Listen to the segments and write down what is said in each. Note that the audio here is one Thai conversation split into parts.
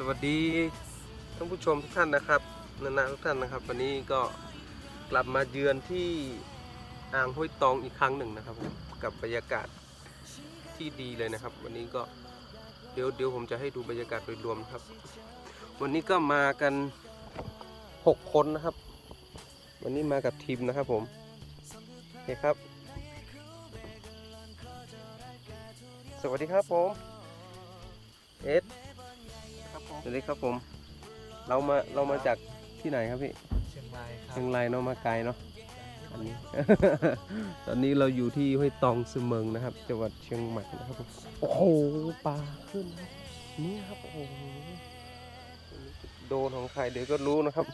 สวัสดีท่านผู้ชมทุกท่านนะครับนานาทุกท่านนะครับ วันนี้ก็กลับมาเยือนที่อ่างห้วยตองอีกครั้งหนึ่งนะครับผมกับบรรยากาศที่ดีเลยนะครับ วันนี้ก็เดี๋ยวเดี๋ยวผมจะให้ดูบรรยากาศโดยรวมครับ วันนี้ก็มากัน 6 คนนะครับ วันนี้มากับทีมนะครับผมโอเคครับ สวัสดีครับผมเอส สวัสดีครับผม เรามาเรามาจากที่ไหนครับพี่เชียงรายครัเชีบยงรายเนาะมาไกลเนาะอันนี้ ตอนนี้เราอยู่ที่ห้วยตองสเมิงนะครับ จังหวัดเชียงใหม่นะครับผมโอ้โหปลาขึ้นครับนี่ครับโอ้โหโดนของใครเดี๋ยวก็รู้นะครับ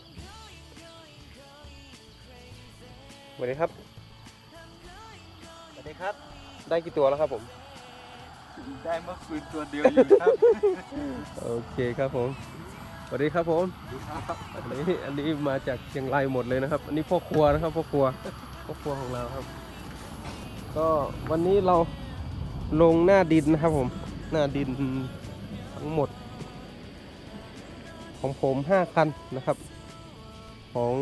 สวัสดีครับสวัสดีครับ ได้กี่ตัวแล้วครับผม ได้เมื่อคืนตัวเดียวอยู่ครับ โอเคครับผมสวัสดีครับผมอันนี้อันนี้มาจากเชียงรายหมดเลยนะครับ อันนี้พ่อครัวนะครับพ่อครัวพ่อครัวของเราครับ ก็วันนี้เราลงหน้าดินนะครับผม หน้าดินทั้งหมด ของผมห้าคันนะครับ ของ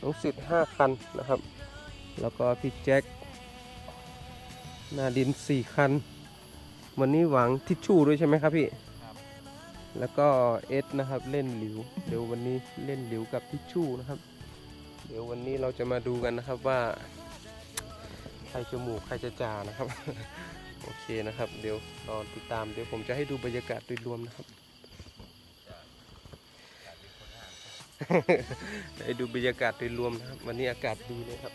น้องสิทธิ์ห้าคันนะครับ แล้วก็พี่แจ็คหน้าดินสี่คัน วันนี้หวังทิชชู่ด้วยใช่ไหมครับพี่ครับแล้วก็เอสนะครับเล่นหลิว เดี๋ยววันนี้เล่นหลิวกับทิชชู่นะครับ เดี๋ยววันนี้เราจะมาดูกันนะครับว่า ใครจมูกใครจะจ่านะครับ โอเคนะครับ เดี๋ยวรอติดตามเดี๋ยวผมจะให้ดูบรรยากาศโดยรวมนะครับให้ดูบรรยากาศโดยรวมนะครับ วันนี้อากาศดีเลยครับ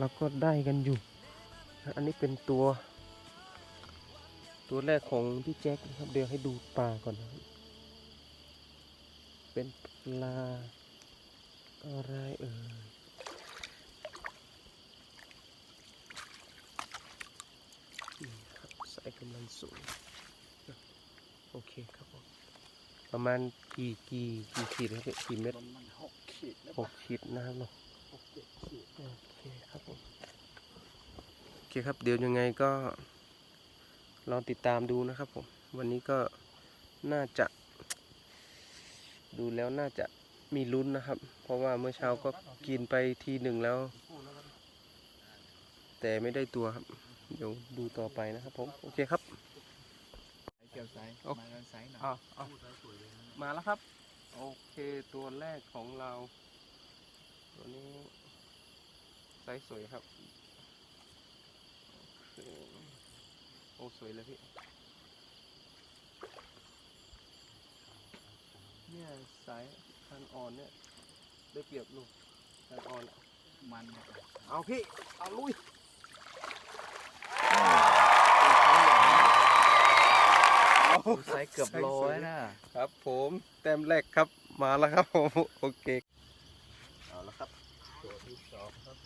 ครับเราก็ได้กันอยู่ อันนี้เป็นตัว ตัวแรกของพี่แจ็คนะครับ เดี๋ยวให้ดูปลาก่อนนะครับเป็นปลาอะไรเอ่ยนี่ครับสายกำลังสูงโอเคครับผมประมาณกี่กี่กี่ขีดครับพี่กี่เม็ดประมาณหกขีดแล้วหกขีดนะครับเนาะหกเจ็ดขีดโอเคครับผมโอเคครับเดี๋ยวยังไงก็ลองติดตามดูนะครับผม วันนี้ก็น่าจะ ดูแล้วน่าจะมีลุ้นนะครับ เพราะว่าเมื่อเช้าก็กินไปทีหนึ่งแล้ว แต่ไม่ได้ตัวครับ เดี๋ยวดูต่อไปนะครับผม โอเคครับเกี่ยวสายโอ้มาด้านซ้ายหน่อยอ่าอ่ามาแล้วครับ โอเคตัวแรกของเรา ตัวนี้ ไซส์สวยครับโอเคโอ้ สวยเลยพี่ เนี่ยสายคันอ่อนเนี่ย ได้เปรียบลูกคันอ่อนอะมัน เอาพี่ เอาลุยไซส์เกือบโลแล้วนะครับผมแต้มแรกครับมาแล้วครับผมโอเค เอาละครับตัวที่สองครับ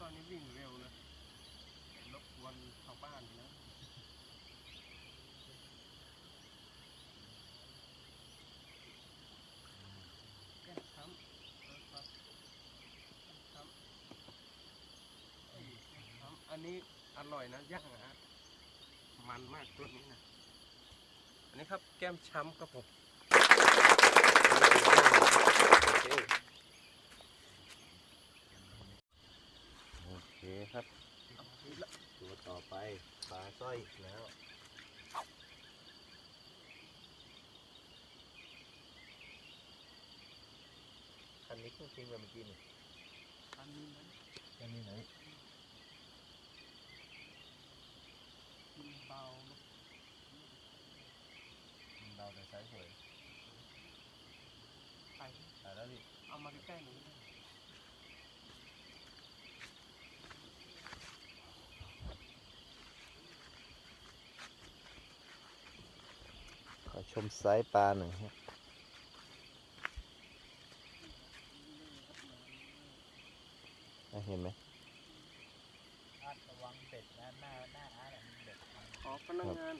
ตอนนี้วิ่งเร็วนะรบกวนชาวบ้านนะ นนี้อร่อยนะย่างนะฮะมันมากตัวนี้นะอันนี้ครับแก้มช้ำครับผมโอเคโอเคครับตัวต่อไปปลาสร้อยอีกแล้วคันนี้เพิ่งทิ้งไปเมื่อกี้นี่อันนี้มันคันนี้ไหน กิน เบานะเราจะใช้หวยไปตายแล้วดิเอามาใกล้ๆหน่อยก็ได้ขอชมไซส์ปลาหน่อยฮะอะเห็นไหม อาร์ตระวังเบ็ดนะหน้าหน้าอาร์ตอะมีเบ็ดทาง ขอ พนักงาน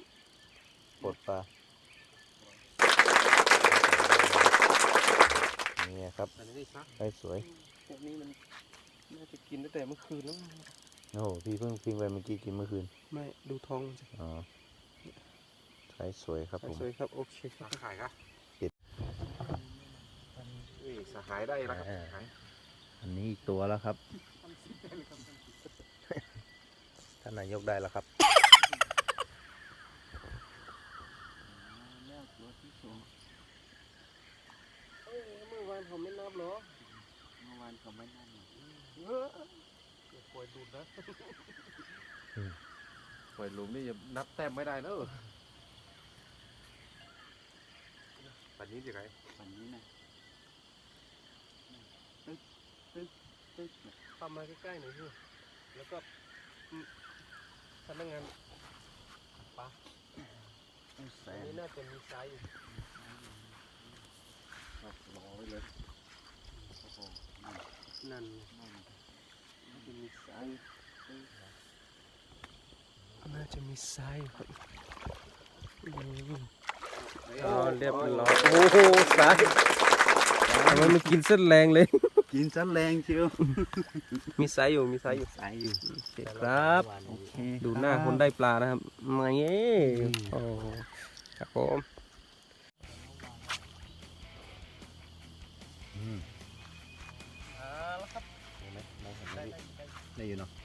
ปลดปลานี่ครับอันนี้ซักไซส์สวยพวกนี้มันน่าจะกินตั้งแต่เมื่อคืนแล้วมั้งโอ้โหพี่เพิ่งทิ้งไปเมื่อกี้กินเมื่อคืน ไม่ดูท้องสิอ๋อไซส์สวยครับผมสวยครับโอเคครับขายครับปิดนี่สหายได้แล้วครับอ่าสหายอันนี้อีกตัวแล้วครับท่านนายกได้แล้วครับ แนวตัวที่สูง เอ้ย เมื่อวานผมไม่นับเหรอเมื่อวานเขาไม่นั่นหรอกเฮ้ยอย่าปล่อยดูดนะปล่อยหลุมนี่อย่านับแต้มไม่ได้เนอะปันนี้จะไงฝั่งนี้นะตึ๊กตึ๊กตึ๊กเนี่ยเข้ามาใกล้ๆหน่อยพี่แล้วก็อืมพนักงานปลาต้องแสอันนนี้น่าจะมีไซส์อยู่ ครับรอไว้เลยโอ้โหนั่นนั่นน่าจะมีไซส์น่าจะมีไซส์ครับอืมอ๋อเรียบร้อยโอ้โหไซส์ทำไมมันกินเส้นแรงเลย กินซะแรงเชียวมีไซส์อยู่มีไซส์อยู่ใสอยู่โอเคครับโอเคดูหน้าคนได้ปลานะครับมาเงี้โอ้โหครับผม พี่ได้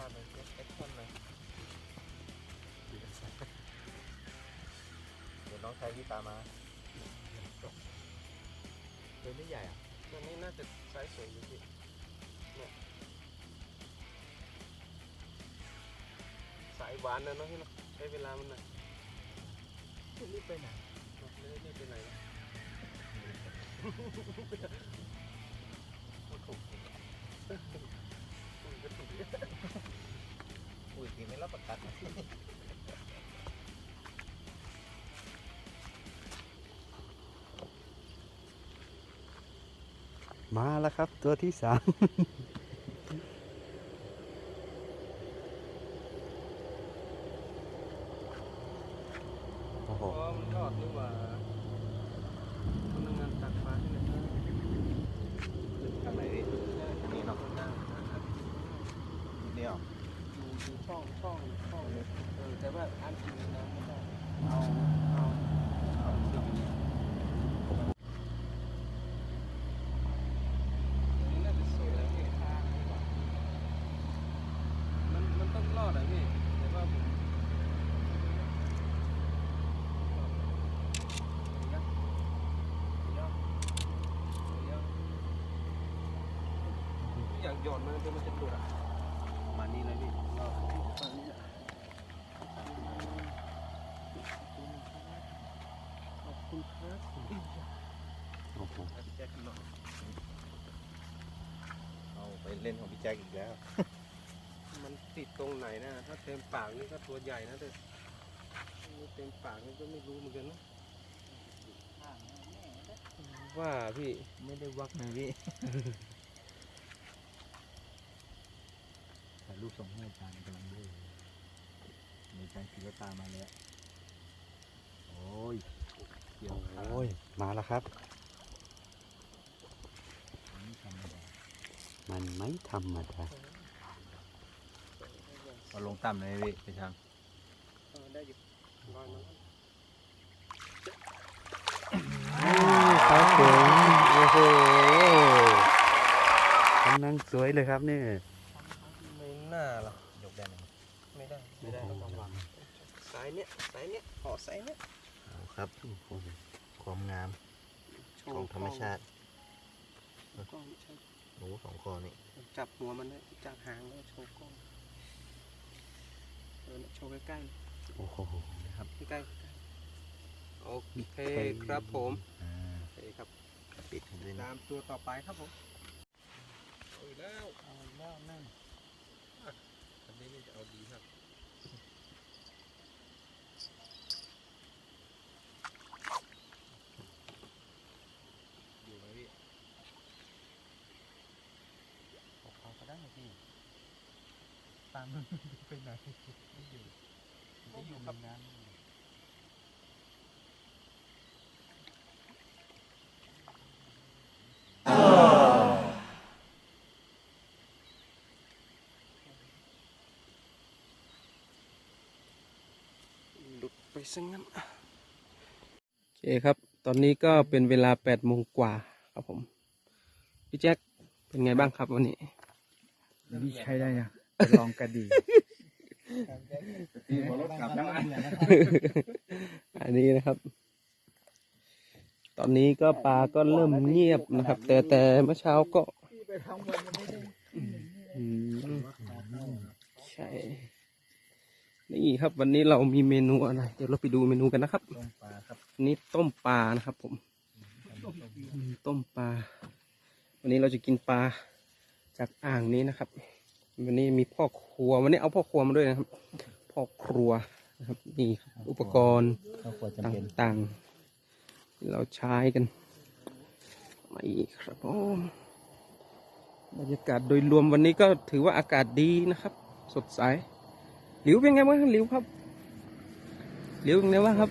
เก็บภาพเลยเก็บแอคชั่นเลยเดี๋ยวน้องชายพี่ตามมาตัวไม่ใหญ่อะตัวนี้น่าจะไซส์สวยอยู่พี่เนี่ยสายหวานนะเนาะพี่เนาะใช้เวลามันหน่อยรีบไปไหนเนาะไม่ได้ไม่เป็นไรนะ มาแล้วครับตัวที่สาม โอ้โห อ๋อมันรอดนี่หว่าพนักงานตักปลาที่ไหนนะ ทางไหนพี่นี่เนาะ คนดังนะครับ นี่เหรอ อยู่อยู่ช่องช่องช่องเออแต่ว่าอันกินน้ำไม่ได้เอาเอาเอาสิ่งนี้นี่น่าจะสวยแล้วพี่มันมันต้องรอดอะพี่แต่ว่าผมเดี๋ยวเดี๋ยวเดี๋ยว อยากหย่อนมันจนมันจะหลุดอะมานี่เลยพี่ขอบคุณครับโอ้โหพี่แจ็คหน่อยเอาไปเล่นของพี่แจ็คอีกแล้ว มันติดตรงไหนนะ ถ้าเต็มปากนี่ก็ตัวใหญ่นะแต่ไม่เต็มปากนี่ก็ไม่รู้เหมือนกันนะว่าพี่ ไม่ได้วักนะพี่ รูปส่งให้อาจารย์กำลังดูในอารขี่รถตามมาแล้วโอ้ยเกี่ยวขาโอ้ยมาแล้วครับ ไม่ธรรมดามันไม่ธรรมดาเอาลงต่ำเลยพี่ไปทางเออได้อยู่ลอยมาครับผมโอ้โหกำลังสวยเลยครับเนี่ย ไม่น่าหรอก ยกได้ไหม ไม่ได้ไม่ได้ต้องระวังสายเนี้ยสายเนี้ยขอสายเนี้ยเอาครับโอ้โหความงามโชของว์ธรรมชาติกล้องใช่โอ้โหสองคอนี่จับหัวมันนะจับหางแล้วโชว์กล้องเออโชว์ใกล้โอ้โหๆใกล้ๆโอเคครับผมอ่าโอเคครับปิดให้ด้วยนะตามตัวต่อไปครับผมเอาอีกแล้วเอาแล้วนั่นอันนี้นี่จะเอาดีครับ อยู่ไหมพี่ออกเขาก็ได้พี่ตามมันไปไหนไม่อยู่ไม่อยู่กับน้ำหลุดไปซะงั้นโอเคครับ ตอนนี้ก็เป็นเวลาแปดโมงกว่าครับผม พี่แจ็คเป็นไงบ้างครับวันนี้ นี่ใช้ได้ ลองกระดีที่หัวรถกลับแล้วนอันนี้นะครับ ตอนนี้ก็ปลาก็เริ่มเงียบนะครับ แต่แต่เมื่อเช้าก็ใช่ นี่ครับวันนี้เรามีเมนูอะไร เดี๋ยวเราไปดูเมนูกันนะครับต้มปลาครับนนี้ต้มปลานะครับ ผม ต้มปลา วันนี้เราจะกินปลาจากอ่างนี้นะครับ วันนี้มีพ่อครัววันนี้เอาพ่อครัวมาด้วยนะครับ พ่อครัวนะครับนี่ครับอุปกรณ์ข้าวควรตจำเป็น่างๆที่เราใช้กันมาอีกครับผมบรรยากาศโดยรวมวันนี้ก็ถือว่าอากาศดีนะครับ สดใสหลิวเป็นไงบ้างครับหลิวครับหลิวเป็นไงบ้างครับ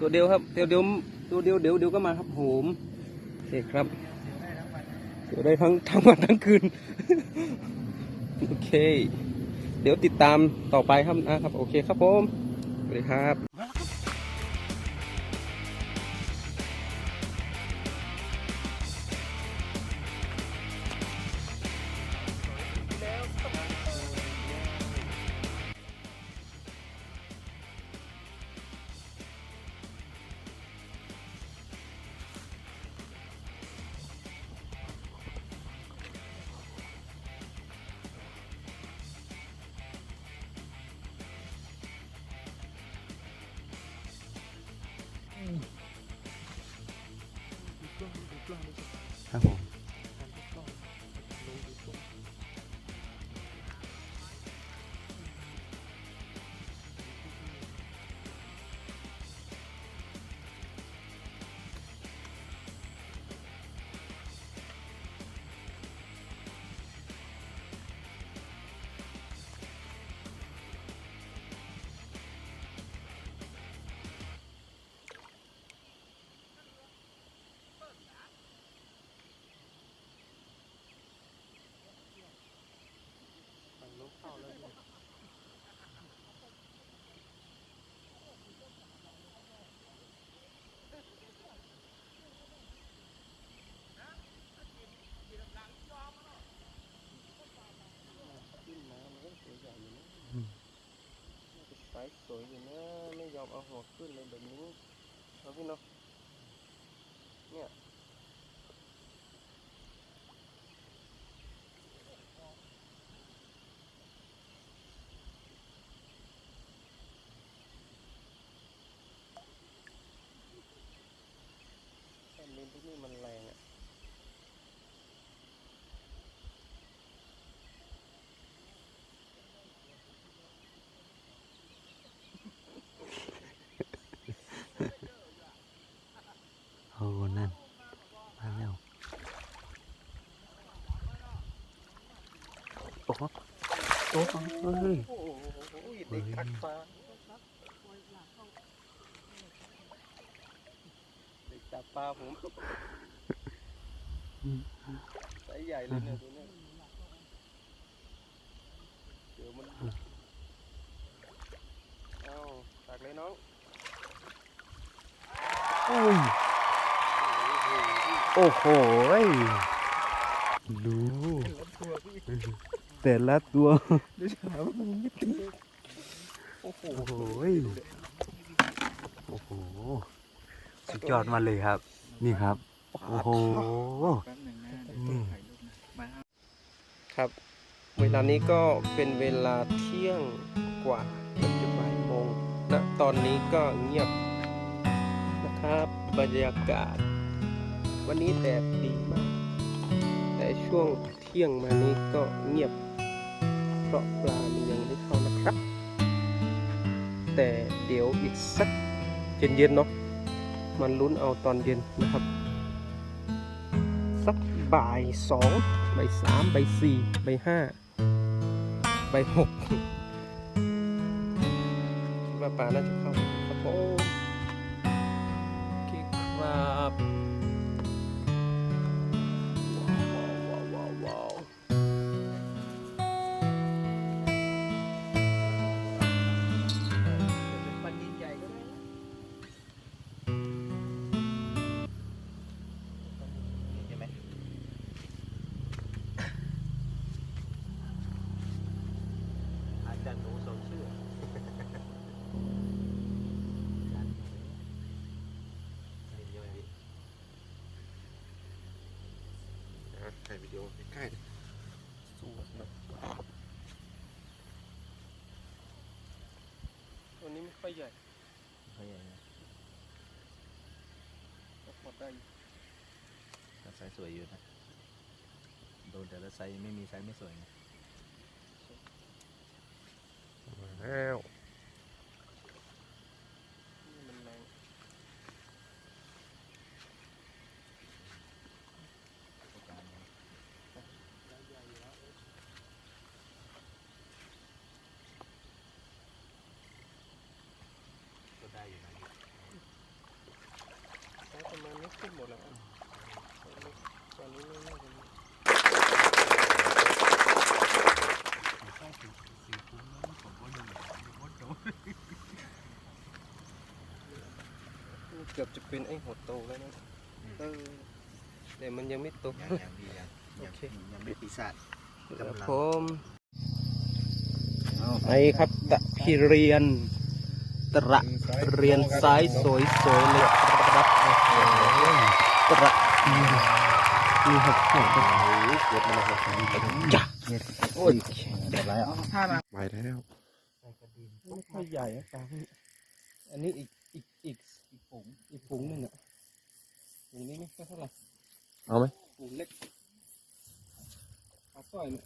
ตัวเดียวครับเดี๋ยวเดี๋ยวตัวเดียวเดี๋ยวเดี๋ยวก็มาครับผมโอเคครับเดี๋ยวได้ทั้งทั้งวันทั้งคืน โอเค เดี๋ยวติดตามต่อไปครับนะครับ โอเคครับผมสวัสดีครับครับ ไซส์สวยอยู่นะไม่ยอมเอาหัวขึ้นเลยแบบนี้เอาพี่เนาะเนี่ย เลนที่นี่มันแรงอะ โอ้นั่นมาแล้วโอ้โห โอ้โหเฮ้ยเด็กตักปลาเด็กตักปลาผมไซส์ใหญ่เลยเนี่ยตัวเนี้ยเดี๋ยวมันเอาตักเลยน้องโอ้ยโอ้โหดู แต่ละตัวโอ้โหโอ้โหยโอ้โหสุดยอดมาเลยครับ นี่ครับ โอ้โหนี่ครับ เวลานี้ก็เป็นเวลาเที่ยงกว่าเกือบจะบ่ายโมงณตอนนี้ก็เงียบนะครับบรรยากาศ วันนี้แดดดีมาก แต่ช่วงเที่ยงมานี้ก็เงียบ เพราะปลามันยังไม่เข้านะครับ แต่เดี๋ยวอีกสักเย็นๆเนาะมันลุ้นเอาตอนเย็นนะครับ สักบ่ายสองบ่ายสามบ่ายสี่บ่ายห้าบ่ายหกคิดว่าปลาน่าจะเข้าครับผมโอเคครับ ไม่ค่อยใหญ่เขาใหญ่นะก็พอได้อยู่แต่ไซส์สวยอยู่นะโดนแต่ละไซส์ไม่มีไซส์ไม่สวยไงแล้ว นี่มันแรง ก็ได้อยู่นะ ใช้ประมาณนี้ขึ้นหมดแล้วอะตอนนี้ไม่น่าจะมีนี่ เกือบจะเป็นไอ้หัวโตแล้วนะเออแต่มันยังไม่โต ยังยังดียังโอยังเค ยังไม่ปีศาจครับผมไอ้ครับตะพิเรียน ตระเรียนซ้ายสวยสวยๆเลยครับโอ้โหตระนี่ครับโอ้โหเก็บมาแล้วจ้ะโอ้ยเรียบร้อยอะไปแล้วไม่ค่อยใหญ่นะปลาพวกนี้อันนี้อีกอีกอีกอีกผ งอีกผงหนึ่งอะผงนี้ไม่ค่อยเท่าไหร่เอาไหมผงเล็กปลาสร้อยเนี่ย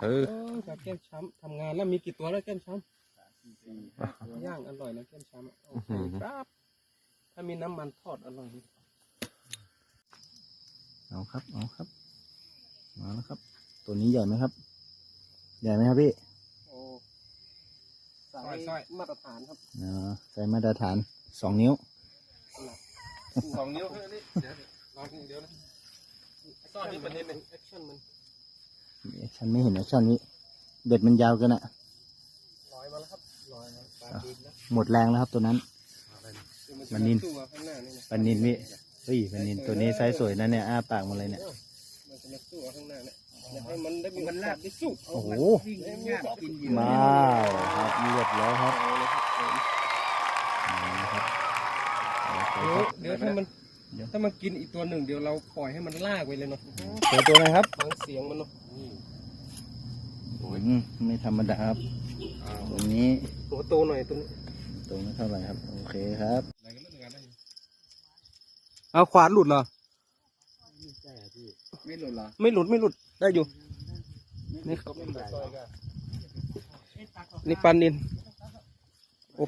เออเออปลาแก้มช้ำทำงานแล้วมีกี่ตัวแล้วแก้มช้ำย่างอร่อยนะแก้มช้ำอะโอเคครับถ้ามีน้ำมันทอดอร่อยดีเอาครับเอาครับมาแล้วครับ ตัวนี้ใหญ่ไหมครับ ใหญ่ไหมครับพี่โอ้สายมาตรฐานครับอ่าใส่มาตรฐานสองนิ้ว สองนิ้วเท่านี้เดี๋ยวลองเดี๋ยวนะซ่อนนี่ประเด็นหนึ่งแอคชั่นมันฉันไม่เห็นแอคชั่นนี้เบ็ดมันยาวเกันอะลอยมาแล้วครับลอยมาปลาดินนะหมดแรงแล้วครับตัวนั้นเดี๋ยวมันนิ่มสู้กับข้างหน้านี่นะปันนินพี่เฮ้ยปันนินตัวนี้ไซส์สวยนะเนี่ยอ้าปากมาเลยเนี่ยมันจะมาสู้กับข้างหน้าเนี่ยอยากให้มันได้มีโอกาสได้สู้โอ้โหได้มีโอกาสกินเหยื่อว้าวครับเรียบร้อยครับ เคเดี๋ยวครับเดี๋ยวถ้ามันเดี๋ยวถ้ามันกินอีกตัวหนึ่งเดี๋ยวเราปล่อยให้มันลากไปเลยเนาะเจอตัวไหนครับฟังเสียงมันเนาะอืมไม่ธรรมดาครับตัวนี้หัวโตหน่อยตัวนี้ตัวไม่เท่าไหร่ครับ โอเคครับอะไรกันเรื่องงานได้อยู่เอาขวานหลุดเหรอไม่หลุดเหรอไม่หลุดไม่หลุดได้อยู่นี่ครับนี่ปลานินโอ้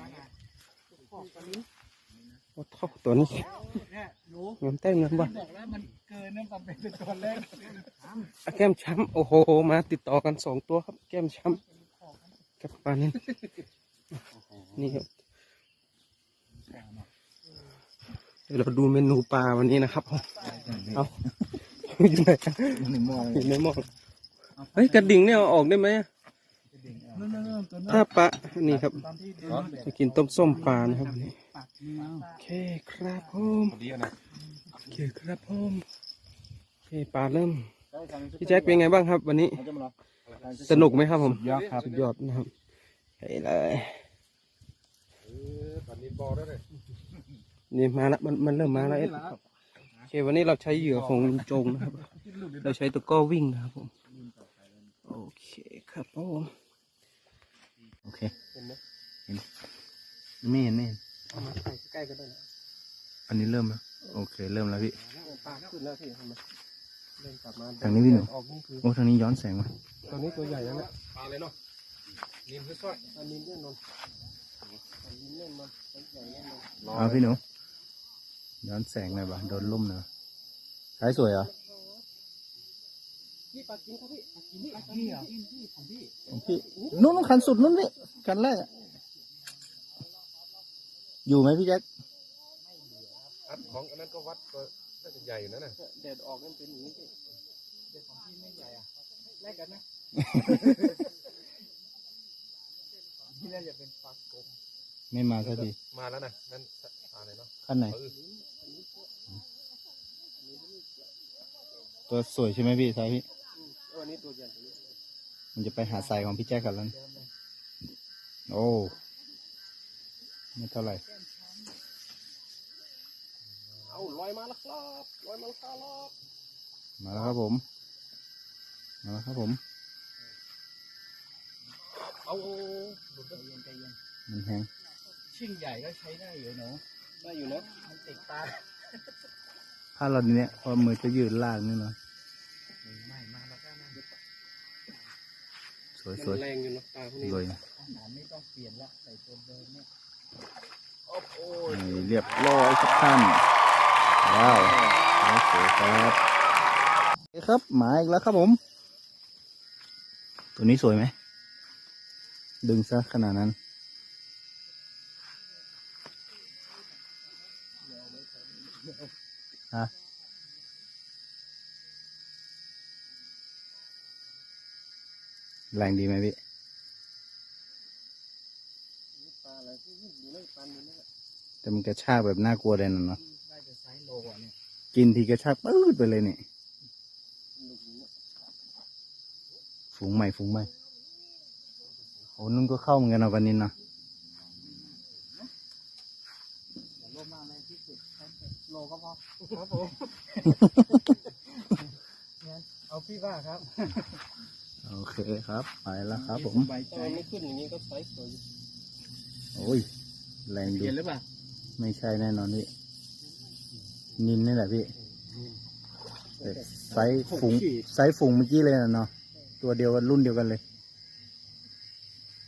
โอ้เท่าตัวนี้เนี่ยหนูเงินแต้มเงินบ้าบอกแล้วมันเกินน้ำตาเป็นเป็นตอนแรกแก้มช้ำโอ้โห มาติดต่อกันสองตัวครับ แก้มช้ำกับปลานินนี่ครับเดี๋ยวเราดูเมนูปลาวันนี้นะครับเอาอยู่ไหนหนึ่งมองอยู่ในหม้อเฮ้ยกระดิ่งเนี่ยเอาออกได้ไหมอะนั่นนั่นนั่นตัวนั้นถ้าปลานี่ครับตอนที่จะกินต้มส้มปลานะครับวันนี้ปักมือ โอเคครับผมดีนะโอเคครับผมโอเคปลาเริ่มพี่แจ็คเป็นไงบ้างครับ วันนี้ สนุกไหมครับผมยอดครับสุดยอดนะครับไปเลยตอนนี้บอลได้เลยนี่มาแล้วมันมันเริ่มมาแล้วเอ็ดโอเควันนี้เราใช้เหยื่อของลุงจงนะครับ เราใช้ตะกร้อวิ่งนะครับผมโอเคครับผมโอเคเห็นไหมไม่เห็นไม่เห็น เอามาใกล้ใกล้กันได้นะอันนี้เริ่มแล้วโอเค เริ่มแล้วพี่ ปลาขึ้นแล้วพี่เห็นไหมเริ่มกลับมาทางนี้พี่หนูออกนี่คือโอ้ทางนี้ย้อนแสงมาตัวนี้ตัวใหญ่แล้วนะปลาเลยเนาะนิ่มสวยอันนี้แน่นอนอันนี้แน่นอนตัวใหญ่แน่นอนเอาพี่หนูย้อนแสงหน่อยบ่ะโดนลุ่มหน่อยใช้สวยเหรอพี่ปลากินครับพี่ปลากินปลากินพี่เหรอของพี่นู้นนู้นคันสุดนู้นพี่คันแรกอะ อยู่ไหมพี่แจ็คอัดของอันนั้นก็วัดก็น่าจะใหญ่อยู่นะน่ะแดดออกนั่นเป็นอย่างนี้พี่เด็กของพี่ไม่ใหญ่อะแลกกันนะที่น่าจะเป็นปลากบไม่มาสักทีมาแล้วนะนั่นปลาอะไรเนาะขั้นไหนเออตัวสวยใช่ไหมพี่ใช่พี่เออนี่ตัวใหญ่ตัวนี้มันจะไปหาทรายของพี่แจ็คกันแล้วนะโอ้ ไม่เท่าไหร่เอาลอยมาแล้วครับลอยมาแล้วครับมาแล้วครับผม มาแล้วครับผม เอาใจเย็นใจเย็นมันแหงชิ่งใหญ่ก็ใช้ได้อยู่หนูได้อยู่นะมันติดตาถ้าเราเนี้ยพอมือจะยืดล่างนี่เนาะไม่มาแล้วก็น่าจะสวยมันสวยแรงอยู่นะปลาพวกนี้รวยอาหารไม่ต้องเปลี่ยนละใส่ตัวเดิมเนี่ยโอ้โหนี่ เรียบร้อยครับท่าน ว้าวสวยคครับคครับหมายอีกแล้วครับผม ตัวนี้สวยไหม ดึงซะขนาดนั้น ฮะแรงดีไหมพี่ ปลาอะไรที่อยู่ในปลานี้นะ แต่มันกระชากแบบน่ากลัวเลยนะเนาะได้จะไซส์โลอะเนี่ยกินทีกระชากปื๊ดไปเลยเนี่ยลูกนี้นะฝูงใหม่ฝูงใหม่โอ้นุ่นก็เข้าเหมือนกันเนาะวันนี้เนาะอย่าโลมากเลยที่สุดใช้แต่โลก็พอครับผมเอาพี่ว่าครับ โอเคครับไปแล้วครับผมใบใจถ้ามันไม่ขึ้นอย่างนี้ก็ไซส์สวยอยู่โอ้ยแรงเปดีลี่ยนหรือเปล่า ไม่ใช่แน่นอนพี่ นินนี่แหละพี่แต่ไซส์ฝูงไซส์ฝูงเมื่อกี้เลยนะเนาะตัวเดียวกันรุ่นเดียวกันเลย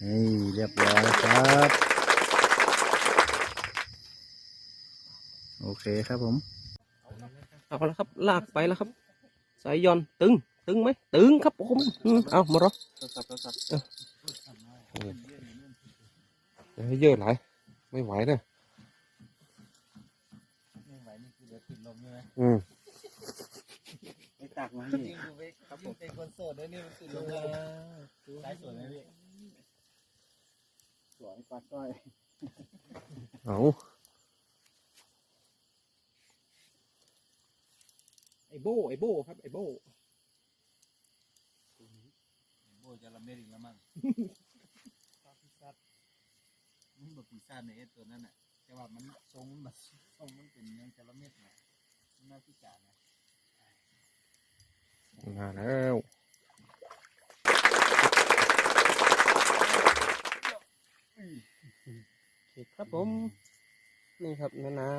นี่เรียบร้อยครับ โอเคครับผมเอาแล้วครับ ลากไปแล้วครับ สายยอนตึง ตึงไหมตึงครับผมอืมเอามารอเออให้เยอะหลายไม่ไหวนะ ไม่ไหว นี่คือเดี๋ยวติดลมใช่ไหมอืมไปตักมาจริงดูไปครับผมเป็นคนโสดด้วยนี่มันติดลมเลยไซส์สวยไหมพี่สวยปลาสร้อยเอาไอ้โบไอ้โบครับไอ้โบโบจะละเม็ดอีกแล้วมั้งปลาพิซซ่ามันแบบพิซซ่าในไอ้ตัวนั้นน่ะแต่ว่ามันทรงมันแบบทรงมันเป็นยังจะละเม็ดน่ะมั นน่าพิจารณามาแล้วโอเคครับผม นี่ครับนานา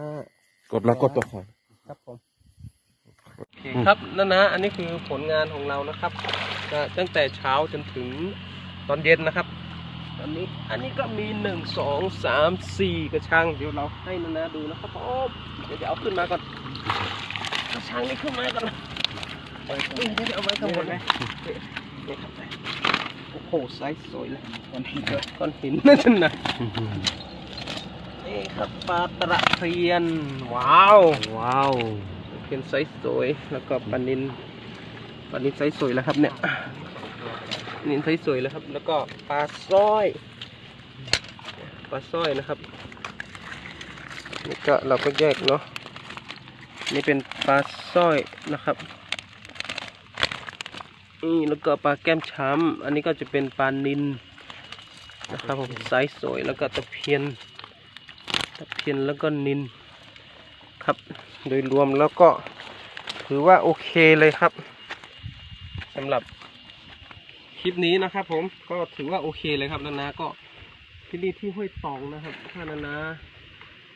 กดแล้วกดตัวขอนโครับผมโอเคครับนั่นนะอันนี้คือผลงานของเรานะครับก็ตั้งแต่เช้าจนถึงตอนเย็นนะครับ ตอนนี้อันนี้ก็มีหนึ่งสองสามสี่กระชัง เดี๋ยวเราให้นานาดูนะครับผมเดี๋ยวจะเอาขึ้นมาก่อนกระชังนี้ขึ้นมาก่อนนะเดี๋ยวเดี๋ยวเอาไว้ข้างบนเลยนี่ครับโอ้โหไซส์สวยเลยก้อนหินก้อนหินนั่นนะนี่ครับปลาตะเพียน ว้าวว้าวเพียนไซส์สวยแล้วก็ปลานินปลานินไซส์สวยแล้วครับเนี่ยปลา นินไซส์สวยแล้วครับ แล้วก็ปลาสร้อย ปลาสร้อยนะครับ นี่ก็เราก็แยกเนาะ นี่เป็นปลาสร้อยนะครับนี่แล้วก็ปลาแก้มช้ำอันนี้ก็จะเป็นปลานินนะครับผมไซส์สวยแล้วก็ตะเพียน ตะเพียนแล้วก็นินครับ โดยรวมแล้วก็ถือว่าโอเคเลยครับสำหรับ ลิปนี้นะครับผมก็ถือว่าโอเคเลยครับนานาก็ที่นี่ที่ห้วยตองนะครับ ถ้านานา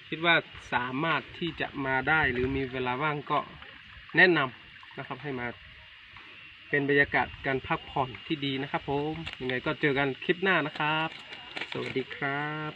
คิดว่าสามารถที่จะมาได้หรือมีเวลาว่างก็แนะนำนะครับให้มาเป็นบรรยากาศการพักผ่อนที่ดีนะครับผมยังไงก็เจอกันคลิปหน้านะครับ สวัสดีครับ